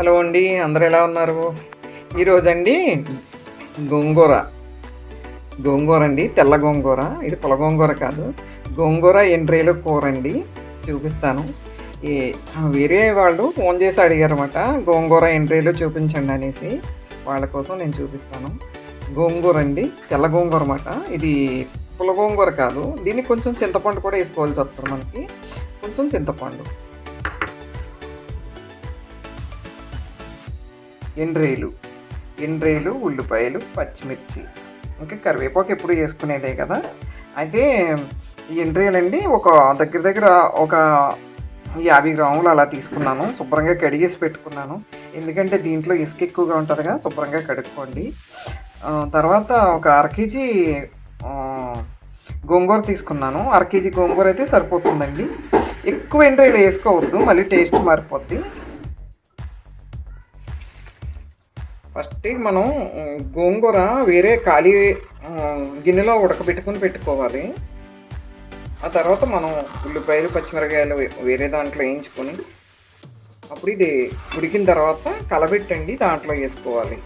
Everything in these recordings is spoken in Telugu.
హలో అండి అందరు ఎలా ఉన్నారు? ఈరోజు అండి గోంగూర. గోంగూర అండి తెల్ల గోంగూర. ఇది పొల గోంగూర కాదు. గోంగూర ఎండ్రేలు కూర అండి చూపిస్తాను. ఏ వేరే వాళ్ళు ఫోన్ చేసి అడిగారన్నమాట గోంగూర ఎండ్రేలు చూపించండి అనేసి. వాళ్ళ కోసం నేను చూపిస్తాను. గోంగూర అండి తెల్ల గోంగూర అన్నమాట. ఇది పుల గోంగూర కాదు. దీనికి కొంచెం చింతపండు కూడా వేసుకోవాల్సి వస్తుంది మనకి. కొంచెం చింతపండు. ఎండ్రేలు ఎండ్రేలు ఉల్లిపాయలు పచ్చిమిర్చి. ఇంకా కరివేపాకు ఎప్పుడు వేసుకునేదే కదా. అయితే ఈ ఎండ్రేలు ఒక దగ్గర దగ్గర ఒక యాభై గ్రాములు అలా తీసుకున్నాను. శుభ్రంగా కడిగేసి పెట్టుకున్నాను. ఎందుకంటే దీంట్లో ఇసుక ఎక్కువగా ఉంటుందిగా శుభ్రంగా కడుక్కోండి. తర్వాత ఒక అర కేజీ గోంగూర తీసుకున్నాను. అర కేజీ గోంగూర అయితే సరిపోతుందండి. ఎక్కువ ఎండ్రేలు వేసుకోవద్దు మళ్ళీ టేస్ట్ మారిపోద్ది. కాబట్టి మనం గోంగూర వేరే ఖాళీ గిన్నెలో ఉడకబెట్టుకుని పెట్టుకోవాలి. ఆ తర్వాత మనం ఉల్లిపాయలు పచ్చిమిరకాయలు వే- వేరే దాంట్లో వేయించుకొని అప్పుడు ఇది ఉడికిన తర్వాత కలబెట్టండి దాంట్లో వేసుకోవాలి.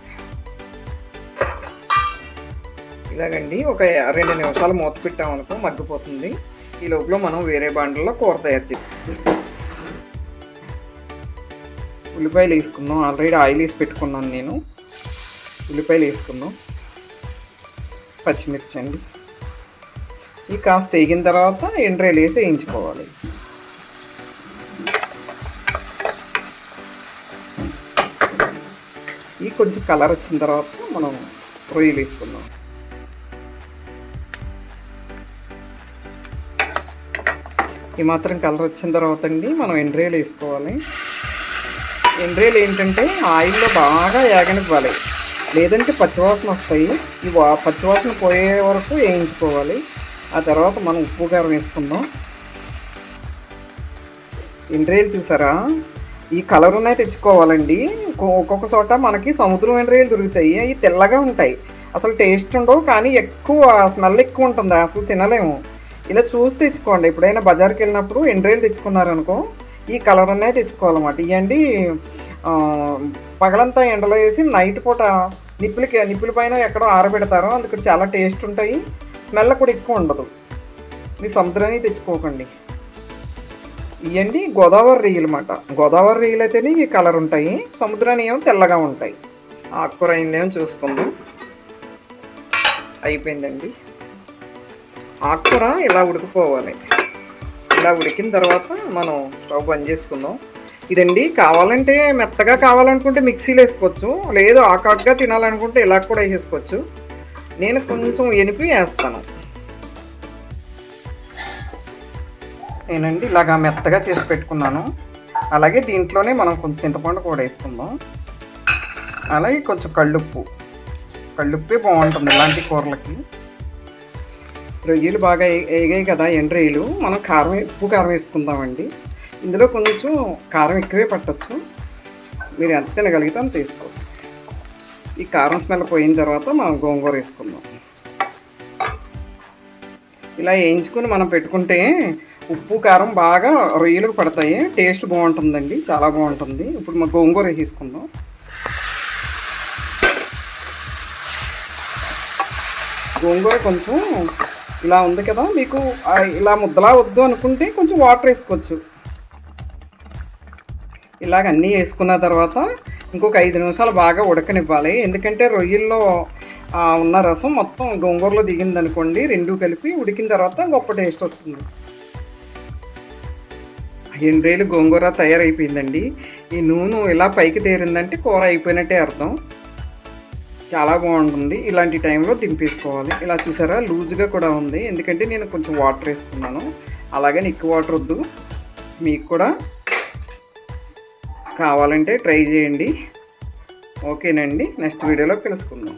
ఇలాగండి ఒక రెండు నిమిషాలు మూత పెట్టామనుకో మగ్గిపోతుంది. ఈ లోపల మనం వేరే బాండల్లో కూర తయారు చేయాలి ఉల్లిపాయలు వేసుకుందాం ఆల్రెడీ ఆయిల్ వేసి పెట్టుకున్నాను నేను. ఉల్లిపాయలు వేసుకుందాం. పచ్చిమిర్చి అండి. ఈ కాస్త వేగిన తర్వాత ఎండ్రాయిలు వేసి వేయించుకోవాలి. ఈ కొంచెం కలర్ వచ్చిన తర్వాత మనం రొయ్యలు వేసుకుందాం. ఈ మాత్రం కలర్ వచ్చిన తర్వాత అండి మనం ఎండ్రేలు వేసుకోవాలి. ఎండ్రేలు ఏంటంటే ఆయిల్లో బాగా ఏగనివ్వాలి లేదంటే పచ్చివాసన వస్తాయి. ఈ వా- పచ్చివాసన పోయే వరకు వేయించుకోవాలి. ఆ తర్వాత మనం ఉప్పు కారం వేసుకుందాం. ఎండ్రేలు చూసారా? ఈ కలర్ ఉన్నాయి తెచ్చుకోవాలండి. ఒక్కొక్క చోట మనకి సముద్రం ఎండ్రేలు దొరుకుతాయి. అవి తెల్లగా ఉంటాయి. అసలు టేస్ట్ ఉండవు కానీ ఎక్కువ స్మెల్ ఎక్కువ ఉంటుంది. అసలు తినలేము. ఇలా చూసి తెచ్చుకోండి. ఎప్పుడైనా బజార్కి వెళ్ళినప్పుడు ఎండ్రేలు తెచ్చుకున్నారనుకో ఈ కలర్ ఉన్నాయి తెచ్చుకోవాలన్నమాట. ఇవండి పగలంతా ఎండలో వేసి నైట్ పూట నిప్పులకి నిప్పుల పైన ఎక్కడో ఆరబెడతారో అందుకు చాలా టేస్ట్ ఉంటాయి. స్మెల్ కూడా ఎక్కువ ఉండదు. మీ సముద్రాన్ని తెచ్చుకోకండి. ఇవన్నీ గోదావరి రొయ్యలు అన్నమాట గోదావరి రొయ్యలు అయితేనే ఈ కలర్ ఉంటాయి. సముద్రాన్ని ఏమో తెల్లగా ఉంటాయి. ఆకుకూర అయిందేమో చూసుకుందాం. అయిపోయిందండి. ఆకుకూర ఇలా ఉడికిపోవాలి. ఇలా ఉడికిన తర్వాత మనం స్టవ్ బంద్ చేసుకుందాం. ఇదండి కావాలంటే మెత్తగా కావాలనుకుంటే మిక్సీలో వేసుకోవచ్చు. లేదు ఆకాకుగా తినాలనుకుంటే ఇలా కూడా వేసేసుకోవచ్చు. నేను కొంచెం ఎనిపి వేస్తాను. నేనండి ఇలాగా మెత్తగా చేసి పెట్టుకున్నాను. అలాగే దీంట్లోనే మనం కొంచెం చింతపండు కూడా వేసుకుందాం. అలాగే కొంచెం కళ్ళుప్పు. కళ్ళుప్పే బాగుంటుంది ఇలాంటి కూరలకి. రొయ్యలు బాగా ఏ- వేగాయి కదా ఎండ్రొయ్యలు. మనం కారం ఉప్పు కారం వేసుకుందామండి. ఇందులో కొంచెం కారం ఎక్కువే పట్టచ్చు. మీరు ఎంత తినగలిగితే అంత తీసుకో ఈ కారం స్మెల్ పోయిన తర్వాత మనం గోంగూర వేసుకుందాం. ఇలా వేయించుకుని మనం పెట్టుకుంటే ఉప్పు కారం బాగా రొయ్యలకు పడతాయి. టేస్ట్ బాగుంటుందండి చాలా బాగుంటుంది. ఇప్పుడు మా గోంగూర వేసుకుందాం గోంగూర కొంచెం ఇలా ఉంది కదా మీకు ఇలా ముద్దలా వద్దు అనుకుంటే కొంచెం వాటర్ వేసుకోవచ్చు. ఇలాగ అన్నీ వేసుకున్న తర్వాత ఇంకొక ఐదు నిమిషాలు బాగా ఉడకనివ్వాలి. ఎందుకంటే రొయ్యల్లో ఉన్న రసం మొత్తం గోంగూరలో దిగింది అనుకోండి రెండు కలిపి ఉడికిన తర్వాత గొప్ప టేస్ట్ వస్తుంది. ఎండ్రేలు గోంగూర తయారైపోయిందండి. ఈ నూనె ఇలా పైకి తేరిందంటే కూర అయిపోయినట్టే అర్థం. చాలా బాగుంటుంది. ఇలాంటి టైంలో దింపేసుకోవాలి. ఇలా చూసారా? లూజ్గా కూడా ఉంది. ఎందుకంటే నేను కొంచెం వాటర్ వేసుకున్నాను. అలాగే ఎక్కువ వాటర్ వద్దు. మీకు కూడా కావాలంటే ట్రై చేయండి. ఓకేనండి నెక్స్ట్ వీడియోలో కలుసుకుందాం.